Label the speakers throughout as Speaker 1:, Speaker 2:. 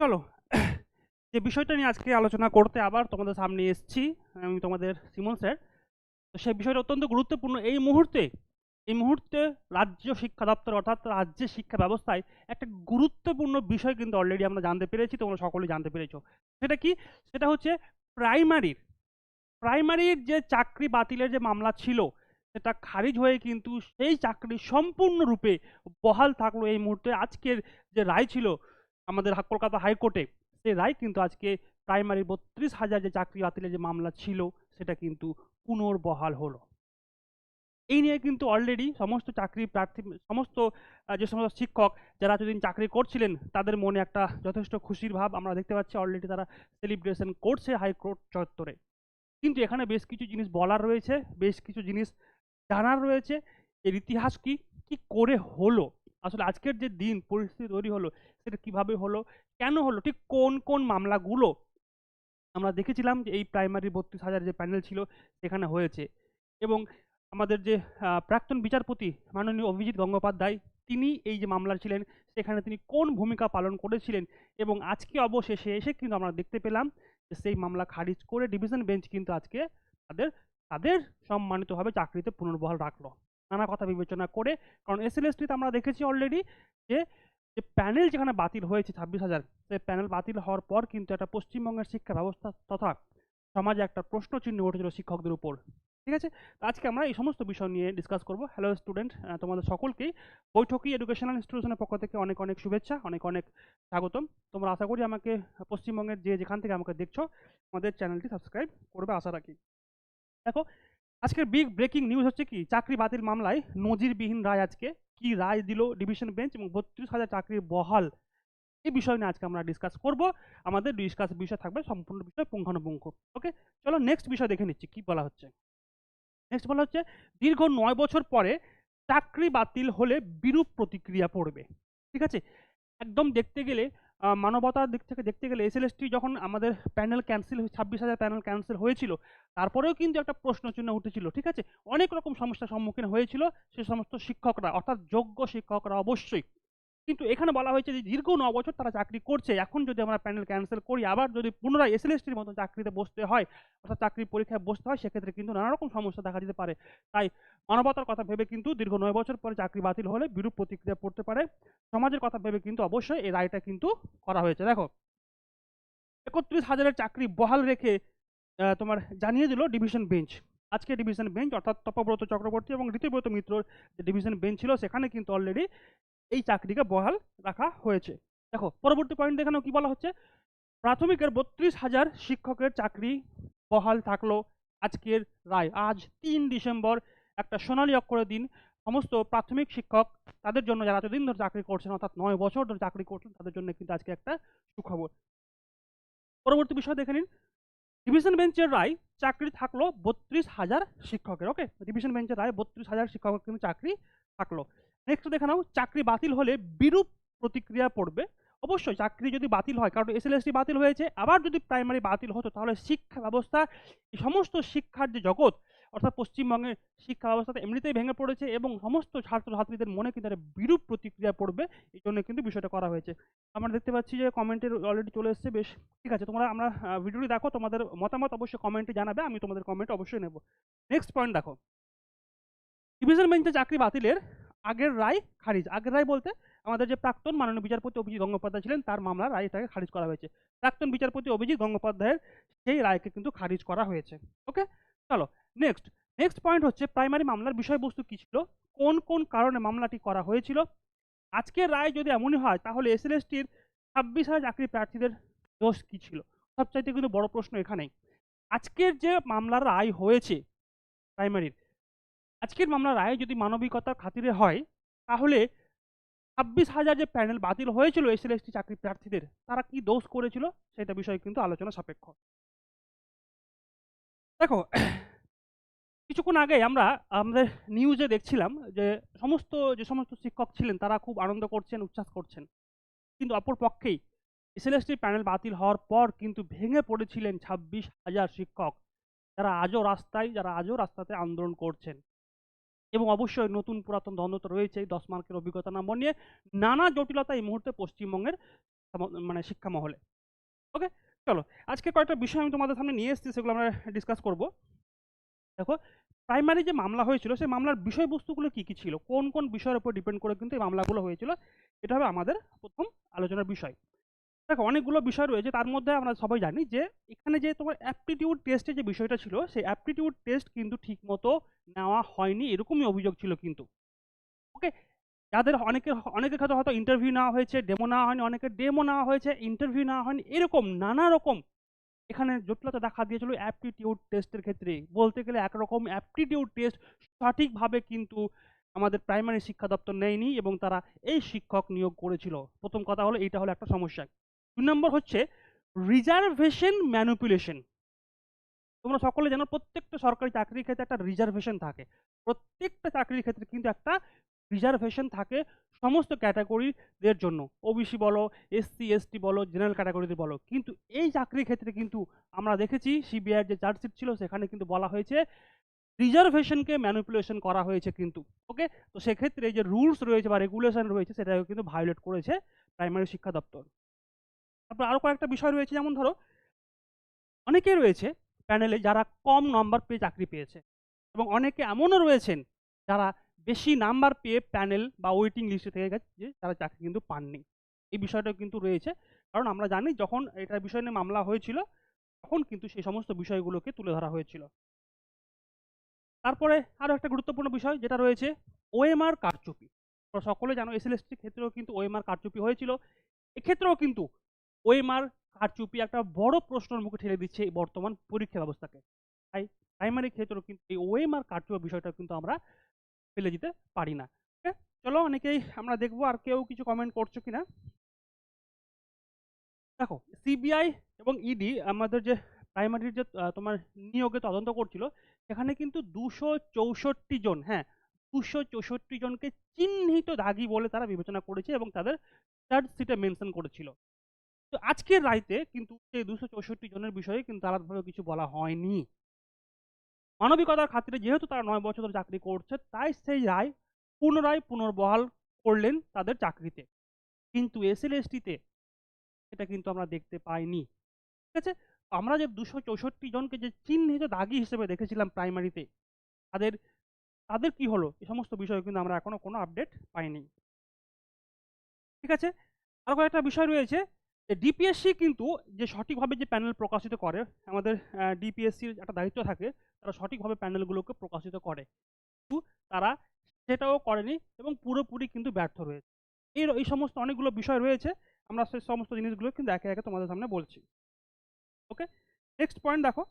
Speaker 1: চলো, যে বিষয়টা নিয়ে আজকে আলোচনা করতে আবার তোমাদের সামনে এসেছি, আমি তোমাদের সিমন স্যার। তো সেই বিষয়টা অত্যন্ত গুরুত্বপূর্ণ। এই মুহূর্তে এই মুহূর্তে রাজ্য শিক্ষা দপ্তর অর্থাৎ রাজ্যের শিক্ষা ব্যবস্থায় একটা গুরুত্বপূর্ণ বিষয় কিন্তু অলরেডি আমরা জানতে পেরেছি, তোমরা সকলে জানতে পেরেছ। সেটা কি? সেটা হচ্ছে প্রাইমারির। প্রাইমারির যে চাকরি বাতিলের যে মামলা ছিল, সেটা খারিজ হয়ে কিন্তু সেই চাকরি সম্পূর্ণরূপে বহাল থাকল এই মুহূর্তে। আজকের যে রায় ছিল আমাদের কলকাতা হাইকোর্টে, সেই রায় কিন্তু আজকে প্রাইমারি বত্রিশ হাজার যে চাকরি বাতিলের যে মামলা ছিল, সেটা কিন্তু পুনর্বহাল হলো। এই নিয়ে কিন্তু অলরেডি সমস্ত চাকরি প্রার্থী, সমস্ত যে সমস্ত শিক্ষক যারা এতদিন চাকরি করছিলেন, তাদের মনে একটা যথেষ্ট খুশির ভাব আমরা দেখতে পাচ্ছি অলরেডি তারা সেলিব্রেশন করছে হাইকোর্ট চত্বরে। কিন্তু এখানে বেশ কিছু জিনিস বলার রয়েছে, বেশ কিছু জিনিস জানার রয়েছে। এর ইতিহাস কি কি করে হলো? আসলে আজকের যে দিন, পরিস্থিতি তৈরি হলো, সেটা কীভাবে হলো, কেন হলো, ঠিক কোন কোন মামলাগুলো আমরা দেখেছিলাম যে এই প্রাইমারি বত্রিশ হাজার যে প্যানেল ছিল, সেখানে হয়েছে। এবং আমাদের যে প্রাক্তন বিচারপতি মাননীয় অভিজিৎ গঙ্গোপাধ্যায়, তিনি এই যে মামলার ছিলেন, সেখানে তিনি কোন ভূমিকা পালন করেছিলেন এবং আজকে অবশেষে এসে কিন্তু আমরা দেখতে পেলাম যে সেই মামলা খারিজ করে ডিভিশন বেঞ্চ কিন্তু আজকে তাদের তাদের সম্মানিতভাবে চাকরিতে পুনর্বহাল রাখল। নানা কথা বিবেচনা করে, কারণ এস এল আমরা দেখেছি অলরেডি যে যে প্যানেল যেখানে বাতিল হয়েছে ছাব্বিশ হাজার, সেই প্যানেল বাতিল হওয়ার পর কিন্তু একটা পশ্চিমবঙ্গের শিক্ষা ব্যবস্থা তথা সমাজে একটা প্রশ্ন চিহ্ন উঠেছিল শিক্ষকদের উপর। ঠিক আছে? আজকে আমরা এই সমস্ত বিষয় নিয়ে ডিসকাস করব। হ্যালো স্টুডেন্ট তোমাদের সকলকেই। বৈঠকি এডুকেশনাল ইনস্টিটিউশনের পক্ষ থেকে অনেক অনেক শুভেচ্ছা, অনেক অনেক স্বাগতম। তোমরা আশা করি আমাকে পশ্চিমবঙ্গের যে যেখান থেকে আমাকে দেখছ, আমাদের চ্যানেলটি সাবস্ক্রাইব করবে, আশা রাখি। দেখো, আজকের বিগ ব্রেকিং নিউজ হচ্ছে কি? চাকরি বাতিল মামলায় নজিরবিহীন রায় আজকে। কি রায় দিল ডিভিশন বেঞ্চ এবং বত্রিশ হাজার চাকরির বহাল? এই বিষয় নিয়ে আজকে আমরা ডিসকাস করব। আমাদের ডিসকাস বিষয় থাকবে সম্পূর্ণ বিষয় পুঙ্খানুপুঙ্খ। ওকে চলো নেক্সট বিষয় দেখে নিচ্ছি, কি বলা হচ্ছে? নেক্সট বলা হচ্ছে, দীর্ঘ নয় বছর পরে চাকরি বাতিল হলে বিরূপ প্রতিক্রিয়া পড়বে। ঠিক আছে? একদম দেখতে গেলে মানবতার দিক থেকে দেখতে গেলে এসএলএসটি যখন আমাদের প্যানেল ক্যান্সেল ছাব্বিশ হাজার প্যানেল ক্যান্সেল হয়েছিল, তারপরেও কিন্তু একটা প্রশ্ন চিহ্ন উঠেছিল, ঠিক আছে? অনেক রকম সমস্যার সম্মুখীন হয়েছিল সে সমস্ত শিক্ষকরা, অর্থাৎ যোগ্য শিক্ষকরা অবশ্যই। কিন্তু এখানে বলা হয়েছে যে দীর্ঘ ন বছর তারা চাকরি করছে। এখন যদি আমরা প্যানেল ক্যান্সেল করি, আবার যদি পুনরায় এসএলএসটির মতো চাকরিতে বসতে হয়, অর্থাৎ চাকরির পরীক্ষায় বসতে হয়, সেক্ষেত্রে কিন্তু নানা রকম সমস্যা দেখা দিতে পারে। তাই মানবতার কথা ভেবে কিন্তু দীর্ঘ নয় বছর পরে চাকরি বাতিল হলে বিরূপ প্রতিক্রিয়া পড়তে পারে। সমাজের কথা ভেবে কিন্তু অবশ্যই এই রায়টা কিন্তু করা হয়েছে। দেখো, একত্রিশ হাজারের চাকরি বহাল রেখে তোমার জানিয়ে দিল ডিভিশন বেঞ্চ আজকে ডিভিশন বেঞ্চ অর্থাৎ তপব্রত চক্রবর্তী এবং ঋতুব্রত মিত্রর যে ডিভিশন বেঞ্চ ছিল, সেখানে কিন্তু অলরেডি এই চাকরিকে বহাল রাখা হয়েছে। দেখো, পরবর্তী পয়েন্ট দেখানো কি বলা হচ্ছে? প্রাথমিকের বত্রিশ হাজার শিক্ষকের চাকরি বহাল থাকল আজকের রায়। আজ তিন ডিসেম্বর, একটা সোনালী অক্ষরের দিন। সমস্ত প্রাথমিক শিক্ষক তাদের জন্য যারা এতদিন ধরে চাকরি করছেন, অর্থাৎ নয় বছর ধরে চাকরি করছেন, তাদের জন্য কিন্তু আজকে একটা সুখবর। পরবর্তী বিষয় দেখে নিন। ডিভিশন বেঞ্চের রায় চাকরি থাকল বত্রিশ হাজার শিক্ষকের ওকে ডিভিশন বেঞ্চের রায় বত্রিশ হাজার শিক্ষকের কিন্তু চাকরি থাকল। নেক্সট দেখে নাও, চাকরি বাতিল হলে বিরূপ প্রতিক্রিয়া পড়বে। অবশ্যই চাকরি যদি বাতিল হয়, কারণ এসএলএসটি বাতিল হয়েছে, আবার যদি প্রাইমারি বাতিল হতো, তাহলে শিক্ষা ব্যবস্থা, এই সমস্ত শিক্ষার যে জগৎ, অর্থাৎ পশ্চিমবঙ্গের শিক্ষা ব্যবস্থাতে এমনিতেই ভেঙে পড়েছে এবং সমস্ত ছাত্রছাত্রীদের মনে কিন্তু একটা বিরূপ প্রতিক্রিয়া পড়বে, এই জন্য কিন্তু বিষয়টা করা হয়েছে। আমরা দেখতে পাচ্ছি যে কমেন্টের অলরেডি চলে এসেছে, বেশ ঠিক আছে, তোমরা, আমরা ভিডিওটি দেখো, তোমাদের মতামত অবশ্যই কমেন্টে জানাবে, আমি তোমাদের কমেন্ট অবশ্যই নেব। নেক্সট পয়েন্ট দেখো। ডিভিশন বেঞ্চে চাকরি বাতিলের আগের রায় খারিজ। আগের রায় বলতে আমাদের যে প্রাক্তন মাননীয় বিচারপতি অভিজিৎ গঙ্গোপাধ্যায় ছিলেন, তার মামলার রায়টাকে খারিজ করা হয়েছে। প্রাক্তন বিচারপতি অভিজিৎ গঙ্গোপাধ্যায়ের সেই রায়কে কিন্তু খারিজ করা হয়েছে। ওকে চলো নেক্সট নেক্সট পয়েন্ট হচ্ছে প্রাইমারি মামলার বিষয়বস্তু কী ছিল? কোন কোন কারণে মামলাটি করা হয়েছিল? আজকের রায় যদি এমনই হয়, তাহলে এসএলএসটির ছাব্বিশ হাজার চাকরি প্রার্থীদের দোষ কী ছিল? সবচাইতে কিন্তু বড় প্রশ্ন এখানেই। আজকের যে মামলার রায় হয়েছে প্রাইমারির আজকের মামলার রায় যদি মানবিকতার খাতিরে হয়, তাহলে ছাব্বিশ হাজার যে প্যানেল বাতিল হয়েছিল এসএলএসটি চাকরি প্রার্থীদের, তারা কি দোষ করেছিল? সেটা বিষয়ে কিন্তু আলোচনা সাপেক্ষ। দেখো, কিছুক্ষণ আগে আমরা আমাদের নিউজে দেখছিলাম যে সমস্ত যে সমস্ত শিক্ষক ছিলেন, তারা খুব আনন্দ করছেন, উচ্ছ্বাস করছেন। কিন্তু অপর পক্ষেই এসএলএসটি প্যানেল বাতিল হওয়ার পর কিন্তু ভেঙে পড়েছিলেন ছাব্বিশ হাজার শিক্ষক, যারা আজও রাস্তায়, যারা আজও রাস্তাতে আন্দোলন করছেন। এবং অবশ্যই নতুন পুরাতন দ্বন্দ্ব তো রয়েছেই, দশ মার্কের অভিজ্ঞতা নম্বর নিয়ে নানা জটিলতা এই মুহূর্তে পশ্চিমবঙ্গের মানে শিক্ষা মহলে ওকে? চলো, আজকে কয়েকটা বিষয় আমি তোমাদের সামনে নিয়ে এসেছি, সেগুলো আমরা ডিসকাস করব। দেখো প্রাইমারি যে মামলা হয়েছিল, সেই মামলার বিষয়বস্তুগুলো কি কি ছিল? কোন কোন বিষয়ের উপর ডিপেন্ড করে কিন্তু এই মামলাগুলো হয়েছিল? এটা হবে আমাদের প্রথম আলোচনার বিষয়। দেখো, অনেকগুলো বিষয় রয়েছে, তার মধ্যে আমরা সবাই জানি যে এখানে যে তোমার অ্যাপটিটিউড টেস্টের যে বিষয়টা ছিল, সেই অ্যাপটিটিউড টেস্ট কিন্তু ঠিকমতো নেওয়া হয়নি, এরকমই অভিযোগ ছিল কিন্তু। ওকে যাদের অনেকের অনেকের ক্ষেত্রে হয়তো ইন্টারভিউ নেওয়া হয়েছে ডেমো নেওয়া হয়নি, অনেকের ডেমো নেওয়া হয়েছে ইন্টারভিউ নেওয়া হয়নি, এরকম নানা রকম। এখানে জটিলতা দেখা দিয়েছিল অ্যাপটিটিউড টেস্টের ক্ষেত্রে। বলতে গেলে একরকম অ্যাপটিটিউড টেস্ট সঠিকভাবে কিন্তু আমাদের প্রাইমারি শিক্ষা দপ্তর নেয়নি এবং তারা এই শিক্ষক নিয়োগ করেছিল। প্রথম কথা হলো, এইটা হলো একটা সমস্যা। দুই নম্বর হচ্ছে রিজার্ভেশন ম্যানুপুলেশন তোমরা সকলে জানো প্রত্যেকটা সরকারি চাকরির ক্ষেত্রে একটা রিজার্ভেশন থাকে। প্রত্যেকটা চাকরির ক্ষেত্রে কিন্তু একটা রিজার্ভেশন থাকে সমস্ত ক্যাটাগরিদের জন্য। ওবিসি বলো এসসি এসটি বলো জেনারেল ক্যাটাগরিদের বলো। কিন্তু এই চাকরির ক্ষেত্রে কিন্তু আমরা দেখেছি সিবিআইয়ের যে চার্জশিট ছিল সেখানে কিন্তু বলা হয়েছে রিজার্ভেশনকে ম্যানুপুলেশন করা হয়েছে কিন্তু। ওকে তো সেক্ষেত্রে যে রুলস রয়েছে বা রেগুলেশন রয়েছে সেটাকে কিন্তু ভায়োলেট করেছে প্রাইমারি শিক্ষা দপ্তর। তারপর আরও কয়েকটা বিষয় রয়েছে, যেমন ধরো অনেকেই রয়েছে প্যানেলে যারা কম নাম্বার পেয়ে চাকরি পেয়েছে এবং অনেকে এমনও রয়েছেন যারা বেশি নাম্বার পেয়ে প্যানেল বা ওয়েটিং লিস্টে থেকে গেছে যে তারা চাকরি কিন্তু পাননি। এই বিষয়টা কিন্তু রয়েছে। কারণ আমরা জানি যখন এটা বিষয় নিয়ে মামলা হয়েছিল, তখন কিন্তু সেই সমস্ত বিষয়গুলোকে তুলে ধরা হয়েছিল। তারপরে আরও একটা গুরুত্বপূর্ণ বিষয় যেটা রয়েছে, ওএমআর কারচুপি। সকলে জানো, এসএলএসটির ক্ষেত্রেও কিন্তু ওএমআর কারচুপি হয়েছিল। এক্ষেত্রেও কিন্তু ওএমআর কারচুপি একটা বড় প্রশ্নের মুখে ঠেলে দিচ্ছে এই বর্তমান পরীক্ষা ব্যবস্থাকে। তাই প্রাইমারি ক্ষেত্রেও কিন্তু এই ওএমআর কারচুপি বিষয়টা কিন্তু আমরা ফেলে দিতে পারি না। চলো অনেকেই আমরা দেখব আর কেউ কিছু কমেন্ট করছ কিনা? দেখো সিবিআই এবং ইডি আমাদের যে প্রাইমারির যে তোমার নিয়োগে তদন্ত করছিল, সেখানে কিন্তু দুশো চৌষট্টি জন হ্যাঁ দুশো চৌষট্টি জনকে চিহ্নিত দাগি বলে তারা বিবেচনা করেছে এবং তাদের চার্জশিটে মেনশন করেছিল। তো আজকের রাইতে কিন্তু সেই দুশো চৌষট্টি জনের বিষয়ে কিন্তু আলাদাভাবে কিছু বলা হয়নি। মানবিকতার খাতিরে যেহেতু তারা নয় বছর ধরে চাকরি করছে, তাই সেই রায় পুনরায় পুনর্বহাল করলেন তাদের চাকরিতে। কিন্তু এসএলএসটিতে এটা কিন্তু আমরা দেখতে পাইনি। ঠিক আছে? আমরা যে দুশো চৌষট্টি জনকে যে চিহ্নিত দাগি হিসেবে দেখেছিলাম প্রাইমারিতে, তাদের তাদের কি হলো? এই সমস্ত বিষয়ে কিন্তু আমরা এখনও কোনো আপডেট পাইনি। ঠিক আছে? আর কয়েকটা বিষয় রয়েছে। ডিপিএসসি কিন্তু যে সঠিকভাবে যে প্যানেল প্রকাশিত করে, আমাদের ডিপিএসসির একটা দায়িত্ব থাকে, তারা সঠিকভাবে প্যানেলগুলোকে প্রকাশিত করে। কিন্তু তারা সেটাও করেনি এবং পুরোপুরি কিন্তু ব্যর্থ রয়েছে। এই এই সমস্ত অনেকগুলো বিষয় রয়েছে, আমরা সেই সমস্ত জিনিসগুলো কিন্তু একে একে তোমাদের সামনে বলছি। ওকে নেক্সট পয়েন্ট দেখো।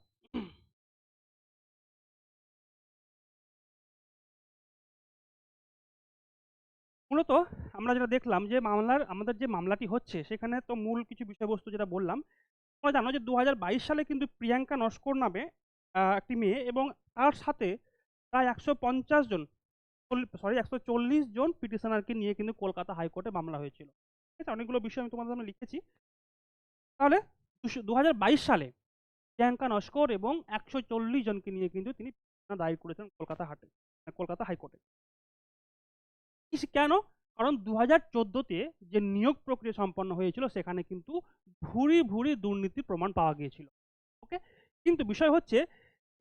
Speaker 1: মূলত আমরা যেটা দেখলাম যে মামলার, আমাদের যে মামলাটি হচ্ছে, সেখানে তো মূল কিছু বিষয়বস্তু যেটা বললাম, তোমরা জানো যে দু হাজার বাইশ সালে কিন্তু প্রিয়াঙ্কা নস্কর নামে একটি মেয়ে এবং তার সাথে প্রায় একশো পঞ্চাশ জন সরি একশো চল্লিশ জন পিটিশনারকে নিয়ে কিন্তু কলকাতা হাইকোর্টে মামলা হয়েছিল। ঠিক আছে, অনেকগুলো বিষয় আমি তোমাদের সামনে লিখেছি। তাহলে দু হাজার বাইশ সালে প্রিয়াঙ্কা নস্কর এবং একশো চল্লিশ জনকে নিয়ে কিন্তু তিনি দায়ের করেছেন কলকাতা হাটে, কলকাতা হাইকোর্টে। কেন? কারণ দু হাজার চোদ্দোতে যে নিয়োগ প্রক্রিয়া সম্পন্ন হয়েছিল, সেখানে কিন্তু ভুরি ভুরি দুর্নীতির প্রমাণ পাওয়া গিয়েছিল। ওকে? কিন্তু বিষয় হচ্ছে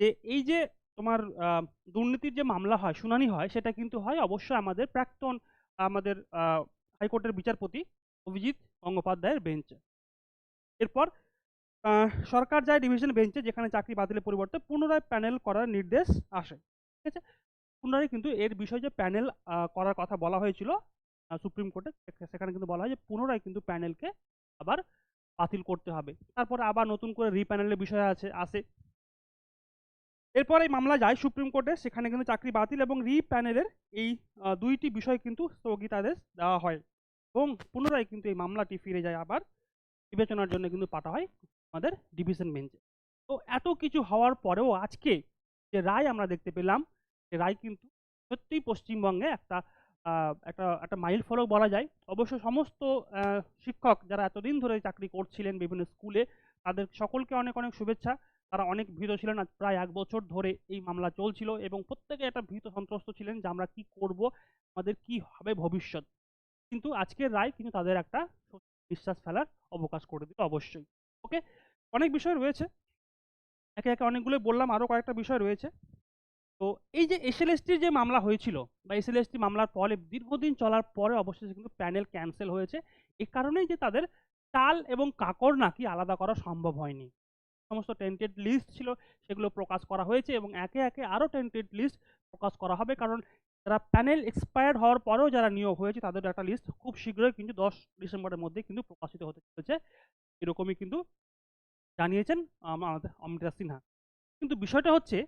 Speaker 1: যে, এই যে তোমার দুর্নীতির যে মামলা হয়, শুনানি হয়, সেটা কিন্তু হয় অবশ্যই আমাদের প্রাক্তন, আমাদের হাইকোর্টের বিচারপতি অভিজিৎ গঙ্গোপাধ্যায়ের বেঞ্চে। এরপর সরকার যায় ডিভিশন বেঞ্চে, যেখানে চাকরি বাতিলের পরিবর্তে পুনরায় প্যানেল করার নির্দেশ আসে। ঠিক আছে? পুনরায় কিন্তু এর বিষয়ে যে প্যানেল করার কথা বলা হয়েছিল সুপ্রিম কোর্টে সেখানে কিন্তু বলা হয় যে পুনরায় কিন্তু প্যানেলকে আবার বাতিল করতে হবে। তারপরে আবার নতুন করে রিপ্যানেলের বিষয় আছে, আসে। এরপর এই মামলা যায় সুপ্রিম কোর্টে, সেখানে কিন্তু চাকরি বাতিল এবং রিপ্যানেলের এই দুইটি বিষয় কিন্তু স্থগিতাদেশ দেওয়া হয় এবং পুনরায় কিন্তু এই মামলাটি ফিরে যায় আবার। বিবেচনার জন্য কিন্তু পাঠা হয় আমাদের ডিভিশন বেঞ্চে। তো এত কিছু হওয়ার পরেও আজকে যে রায় আমরা দেখতে পেলাম রায় কিন্তু সত্যিই পশ্চিমবঙ্গে একটা একটা একটা মাইল ফলক বলা যায়। অবশ্য সমস্ত শিক্ষক যারা এতদিন ধরে চাকরি করছিলেন বিভিন্ন স্কুলে তাদের সকলকে অনেক অনেক শুভেচ্ছা। তারা অনেক ভীত ছিলেন। আজ প্রায় এক বছর ধরে এই মামলা চলছিল এবং প্রত্যেকে একটা ভীত সন্ত্রস্ত ছিলেন যে আমরা কি করব, আমাদের কি হবে ভবিষ্যৎ। কিন্তু আজকের রায় কিন্তু তাদের একটা বিশ্বাস ফেলার অবকাশ করে দিল অবশ্যই। ওকে? অনেক বিষয় রয়েছে। একে একে অনেকগুলো বললাম। আরও কয়েকটা বিষয় রয়েছে। তো এই যে এসএলএসটির যে মামলা হয়েছিল বা এসএলএসটি মামলার পরে দীর্ঘদিন চলার পরে অবশেষে কিন্তু প্যানেল ক্যান্সেল হয়েছে। এই কারণেই যে তাদের চাল এবং কাকর নাকি আলাদা করা সম্ভব হয়নি। সমস্ত টেন্টেড লিস্ট ছিল, সেগুলো প্রকাশ করা হয়েছে এবং একে একে আরও টেন্টেড লিস্ট প্রকাশ করা হবে। কারণ যারা প্যানেল এক্সপায়ার্ড হওয়ার পরেও যারা নিয়োগ হয়েছে, তাদের একটা লিস্ট খুব শীঘ্রই কিন্তু দশ ডিসেম্বরের মধ্যে কিন্তু প্রকাশিত হতে চলেছে। এরকমই কিন্তু জানিয়েছেন, আম- আমাদের অমৃতা সিনহা। কিন্তু বিষয়টা হচ্ছে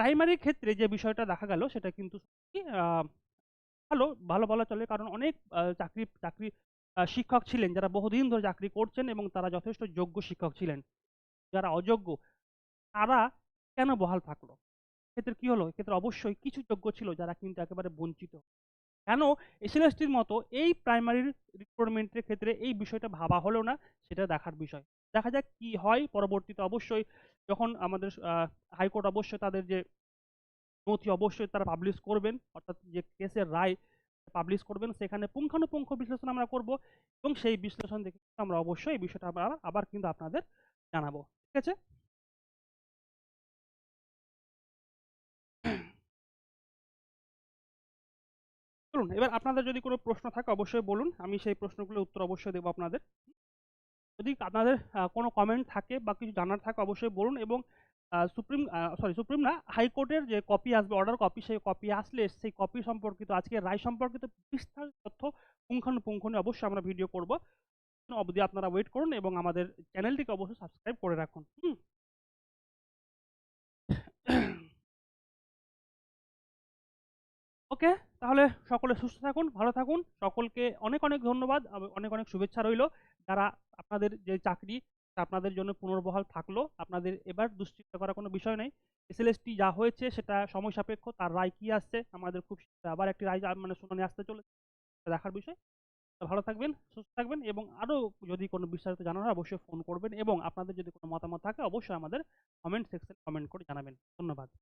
Speaker 1: প্রাইমারির ক্ষেত্রে যে বিষয়টা দেখা গেল সেটা কিন্তু ভালো ভালো বলা চলে। কারণ অনেক চাকরি চাকরি শিক্ষক ছিলেন যারা বহুদিন ধরে চাকরি করছেন এবং তারা যথেষ্ট যোগ্য শিক্ষক ছিলেন। যারা অযোগ্য, তারা কেন বহাল থাকল? ক্ষেত্রে কি হলো? এক্ষেত্রে অবশ্যই কিছু যোগ্য ছিল যারা কিন্তু একেবারে বঞ্চিত। কেন? এসএলএসটির মতো এই প্রাইমারি রিক্রুটমেন্টের ক্ষেত্রে এই বিষয়টা ভাবা হলো না, সেটা দেখার বিষয়। দেখা যাক কি হয়, পরবর্তীতে অবশ্যই যখন আমাদের হাইকোর্ট অবশ্যই তাদের যে নথি অবশ্যই তারা পাবলিশ করবেন, অর্থাৎ যে কেসের রায় পাবলিশ করবেন, সেখানে পুঙ্খানুপুঙ্খ বিশ্লেষণ আমরা করব এবং সেই বিশ্লেষণ দেখে আমরা অবশ্যই এই বিষয়টা আবার আবার কিন্তু আপনাদের জানাব, ঠিক আছে? চলুন, এবার আপনাদের যদি কোনো প্রশ্ন থাকে অবশ্যই বলুন, আমি সেই প্রশ্নগুলোর উত্তর অবশ্যই দেবো আপনাদের। যদি আপনাদের কোনো কমেন্ট থাকে বা কিছু জানার থাকে অবশ্যই বলুন এবং সুপ্রিম সরি সুপ্রিম না হাইকোর্টের যে কপি আসবে অর্ডার কপি সেই কপি আসলে সেই কপি সম্পর্কিত, আজকে রায় সম্পর্কিত বিস্তারিত তথ্য পুঙ্খানুপুঙ্খ নিয়ে অবশ্যই আমরা ভিডিও করব। অবধি আপনারা ওয়েট করুন এবং আমাদের চ্যানেলটিকে অবশ্যই সাবস্ক্রাইব করে রাখুন, হুম? ওকে তাহলে সকলে সুস্থ থাকুন, ভালো থাকুন, সকলকে অনেক অনেক ধন্যবাদ, অনেক অনেক শুভেচ্ছা রইল। যারা আপনাদের যে চাকরি আপনাদের জন্য পুনর্বহাল থাকল। আপনাদের এবার দুশ্চিন্তা করার কোনো বিষয় নেই। এসএলএসটি যা হয়েছে, সেটা সময় সাপেক্ষ, তার রায় কি আসছে, আমাদের খুব আবার একটি রায় মানে শুনানি আসতে চলেছে। দেখার বিষয়। ভালো থাকবেন, সুস্থ থাকবেন এবং আরও যদি কোনো বিস্তারিত জানার হয়, অবশ্যই ফোন করবেন এবং আপনাদের যদি কোনো মতামত থাকে, অবশ্যই আমাদের কমেন্ট সেকশনে কমেন্ট করে জানাবেন। ধন্যবাদ।